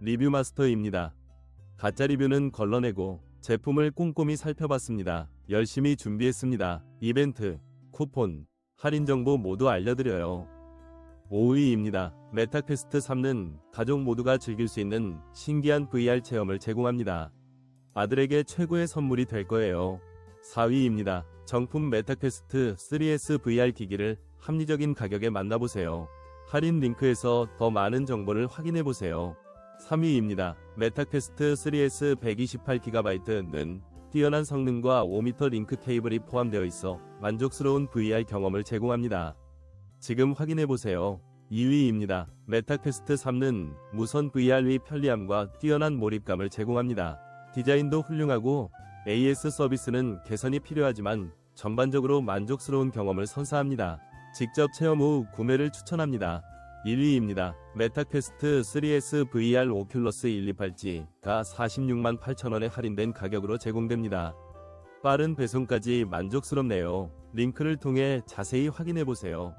리뷰 마스터입니다. 가짜 리뷰는 걸러내고 제품을 꼼꼼히 살펴봤습니다. 열심히 준비했습니다. 이벤트, 쿠폰, 할인 정보 모두 알려드려요. 5위입니다. 메타퀘스트 3는 가족 모두가 즐길 수 있는 신기한 VR 체험을 제공합니다. 아들에게 최고의 선물이 될 거예요. 4위입니다. 정품 메타퀘스트 3S VR 기기를 합리적인 가격에 만나보세요. 할인 링크에서 더 많은 정보를 확인해보세요. 3위입니다. 메타퀘스트 3S 128GB는 뛰어난 성능과 5m 링크 케이블이 포함되어 있어 만족스러운 VR 경험을 제공합니다. 지금 확인해보세요. 2위입니다. 메타퀘스트 3는 무선 VR의 편리함과 뛰어난 몰입감을 제공합니다. 디자인도 훌륭하고 AS 서비스는 개선이 필요하지만 전반적으로 만족스러운 경험을 선사합니다. 직접 체험 후 구매를 추천합니다. 1위입니다. 메타퀘스트 3S VR 오큘러스 128G가 46만 8천원에 할인된 가격으로 제공됩니다. 빠른 배송까지 만족스럽네요. 링크를 통해 자세히 확인해보세요.